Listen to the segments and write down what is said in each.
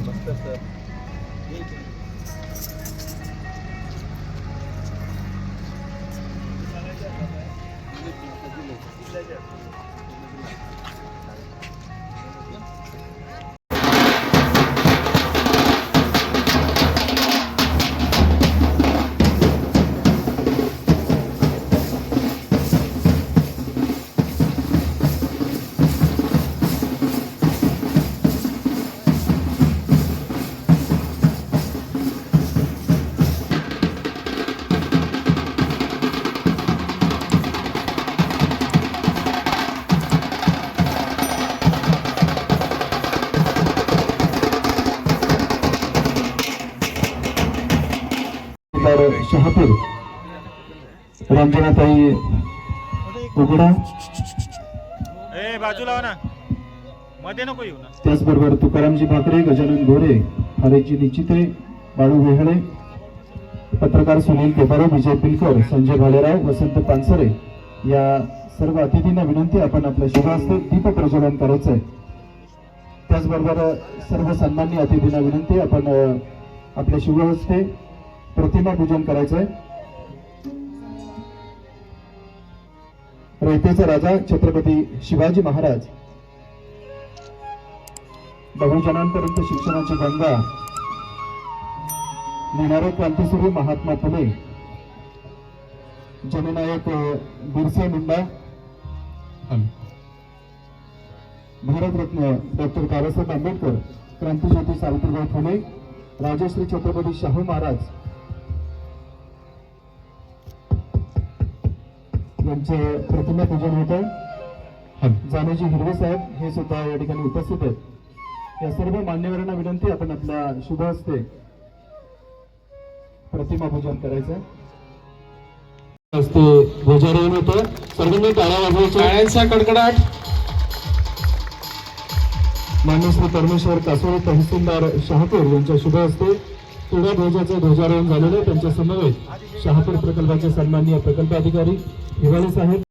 मस्त सर शहापूर. रंजनाताई उघडा. ए बाजूला ना. मध्ये नको येऊ ना. त्याचबरोबर तुकारामजी भाकरे गजानन गोरे हरेशजी निचिते बाळू वेहळे पत्रकार सुनील केपारे विजय पिलकर संजय भालेराव वसंत पानसरे या सर्व अतिथींना विनंती आपण आपल्या शुभास्ते दीप प्रज्वलन करायचं आहे त्याचबरोबर सर्व सन्मान्य अतिथींना विनंती आपण आपल्या शुभहस्ते प्रतिमा पूजन करायचं आहे रयतेचा राजा छत्रपती शिवाजी महाराज. बहुजनांपर्यंत शिक्षणाची गंगा. लिहिणारे क्रांतीसूर्य महात्मा फुले. जननायक बिरसे बिरसा मुंडा. भारतरत्न डॉक्टर बाबासाहेब आंबेडकर क्रांतीज्योती सावित्रीबाई फुले. राजश्री छत्रपती शाहू महाराज. यांचे प्रतिमा पूजन होत आहे. जानोजी हिरवे साहेब हे सुद्धा या ठिकाणी उपस्थित आहेत. या सर्व मान्यवरांना विनंती आपण आपल्या शुभ हस्ते प्रतिमा पूजन करायचं हस्ते ध्वजारोहण होतं. सर्वांनी टाळ्या वाजवायच्या. टाळ्यांचा कडकडाट. मान्य श्री परमेश्वर कासोळे तहसीलदार शहापूर यांच्या शुभ हस्ते क्रीडा ध्वजाचे ध्वजारोहण झालेलं आहे. त्यांच्या समवेत शहापूर प्रकल्पाचे सन्माननीय प्रकल्प अधिकारी हिवाळे साहेब.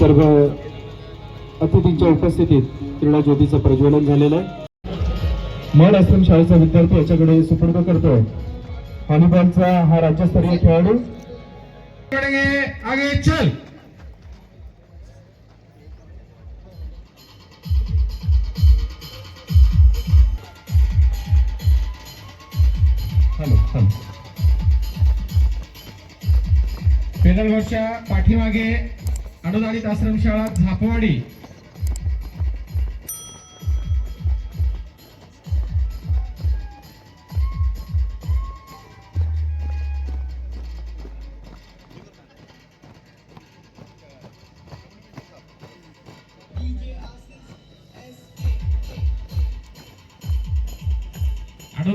सर्व अतिथींच्या उपस्थितीत क्रीडा ज्योतीचं प्रज्वलन झालेलं आहे. मड आश्रम शाळेचा विद्यार्थी याच्याकडे सुपूर्द करतोय व्हॉलीबॉलचा हा राज्यस्तरीय खेळाडू. आगे चल. Hello hello. पेडलवरच्या पाठीमागे अनुदानित आश्रमशाळा झापवाडी.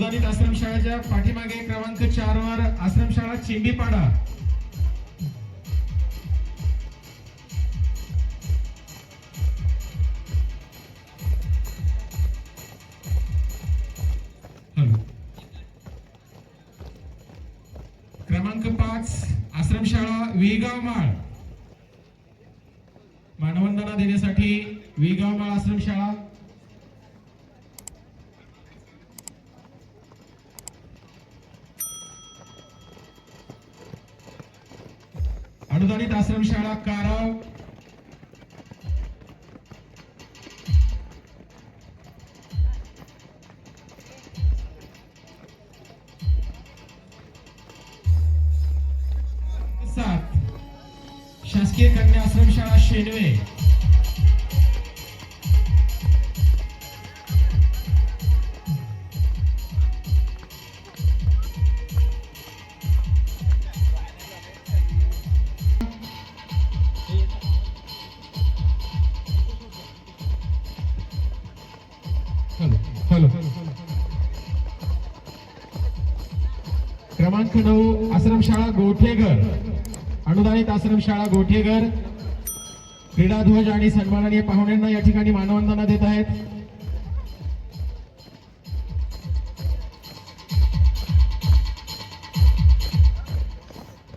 अनुदानित आश्रमशाळेच्या पाठीमागे क्रमांक चार वर आश्रमशाळा चिंबीपाडा क्रमांक पाच आश्रमशाळा विगाव माळ. मानवंदना देण्यासाठी विगाव माळ आश्रमशाळा अनुदानित आश्रमशाळा काराव. सात. शासकीय कन्या आश्रमशाळा शेनवे. हॅलो क्रमांक नऊ आश्रमशाळा गोठेघर. अनुदानित आश्रमशाळा गोठेघर. क्रीडा ध्वज आणि सन्माननीय पाहुण्यांना या ठिकाणी मानवंदना देत आहेत.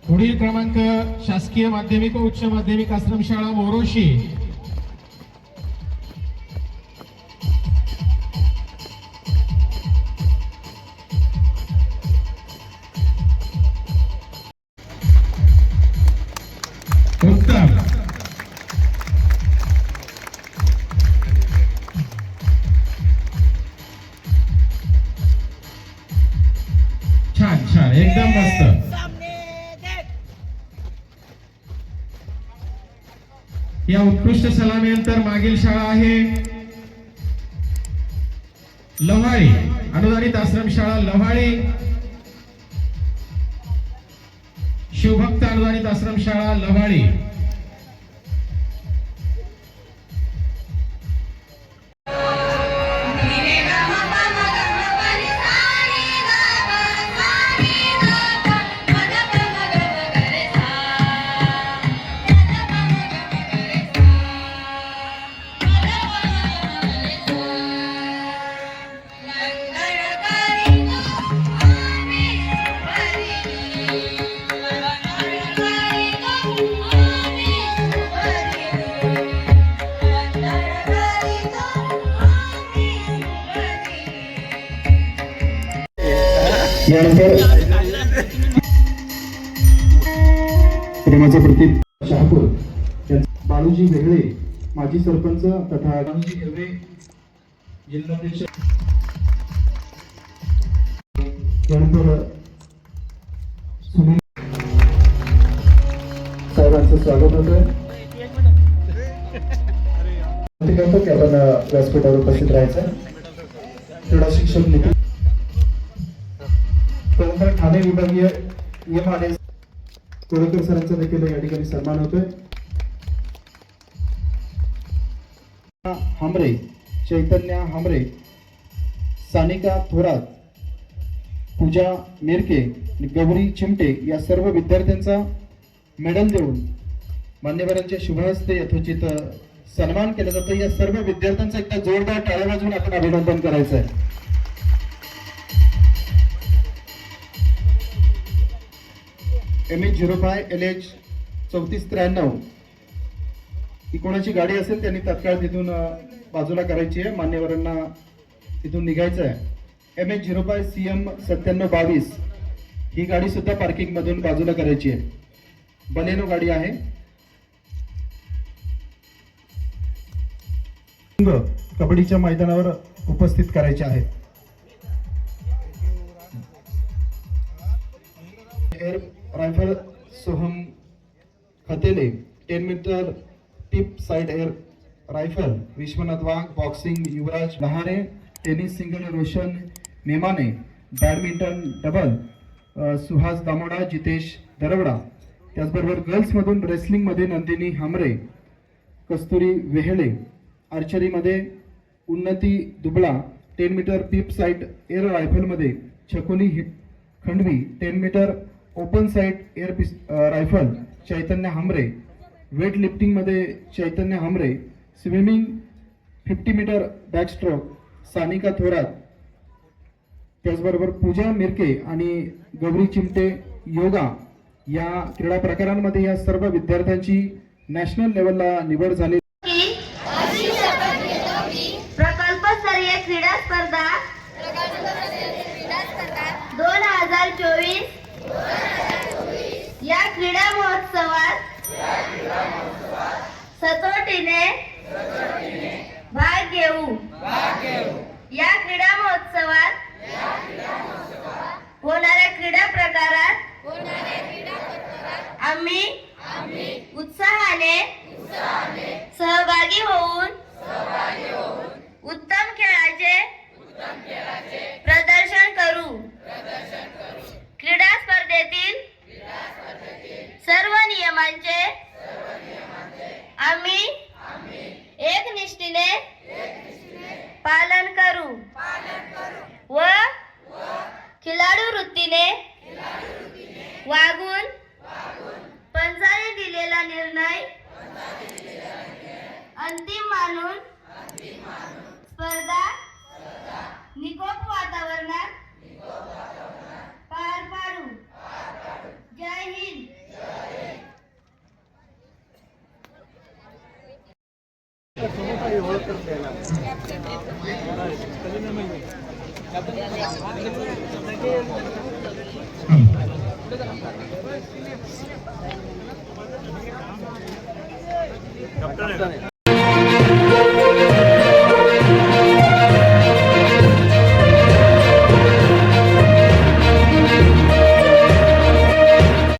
पुढील क्रमांक शासकीय माध्यमिक व उच्च माध्यमिक आश्रमशाळा मोरोशी. उत्कृष्ट सलामीनंतर मागील शाळा आहे. लव्हाळी अनुदानित आश्रमशाळा लव्हाळी. शिवभक्त अनुदानित आश्रमशाळा लव्हाळी. यानंतर प्रेमाचं प्रतीक शहापूर बाळूजी वेगळे माजी सरपंच तथा बाळूजी हेवळे जिल्हाध्यक्ष यानंतर सुनील. साहेबांचं स्वागत होतं ते करतो की आपण व्यासपीठावर उपस्थित राहायचं क्रीडा शिक्षक निधी त्यानंतर ठाणे विभागीय एम आर एस कोळेकर सरांचा देखील या ठिकाणी सन्मान होतोय. हमरे चैतन्य हमरे सानिका थोरात पूजा मिरके गौरी चिमटे या सर्व विद्यार्थ्यांचा मेडल देऊन मान्यवरांच्या शुभ हस्ते यथोचित सन्मान केला जातो या सर्व विद्यार्थ्यांचा एकदा जोरदार टाळ्या वाजवून आपण अभिनंदन करायचं आहे M H zero five L H चौतीस त्र्याण्णव. ही कोणाची गाडी असेल त्यांनी तत्काळ तिथून बाजूला करायची आहे. मान्यवरांना तिथून निघायचं आहे. M H zero five C M सत्त्याण्णव बावीस. ही गाडी सुद्धा पार्किंग मधून बाजूला करायची आहे. बलेनो गाडी आहे. कबड्डीच्या मैदानावर उपस्थित करायचे आहेत air rifle Soham Khatele ten metre peep sight air rifle Vishwanath Wagh boxing Yuvraj Lahare tennis single Roshan Memane badminton double Suhas Damoda Jitesh Darwada. त्याचबरोबर गर्ल्समधून रेसलिंगमध्ये Nandini Hamre Kasturi Vehale आर्चरीमध्ये Unnati Dubla ten metre peep sight air रायफलमध्ये Chhakuli हि- Khandvi ten metre open sight air pistol rifle Chaitanya Hamre weight लिफ्टिंगमध्ये Chaitanya Hamre swimming fifty metre backstroke Sanika Thorat त्याचबरोबर पूजा मिरके आणि गौरी चिमटे योगा या क्रीडा प्रकारांमध्ये या सर्व विद्यार्थ्यांची नॅशनल लेवलला निवड झाली प्रकल्पस्तरीय क्रीडा स्पर्धा दोन हजार चोवीस या क्रीडा महोत्सवात सतोटीने भाग घेऊ या क्रीडा महोत्सवात होणाऱ्या क्रीडा प्रकारात आम्ही उत्साहाने सहभागी होऊन उत्तम खेळाचे प्रदर्शन करू. क्रीडा स्पर्धेतील सर्व नियमांचे आम्ही एक निष्ठेने पालन करू. व खिलाडू वृत्तीने वागून पंचाने दिलेला निर्णय अंतिम मानून स्पर्धा निकोप वातावरणात पार पाडू. जय हिंद. आहे.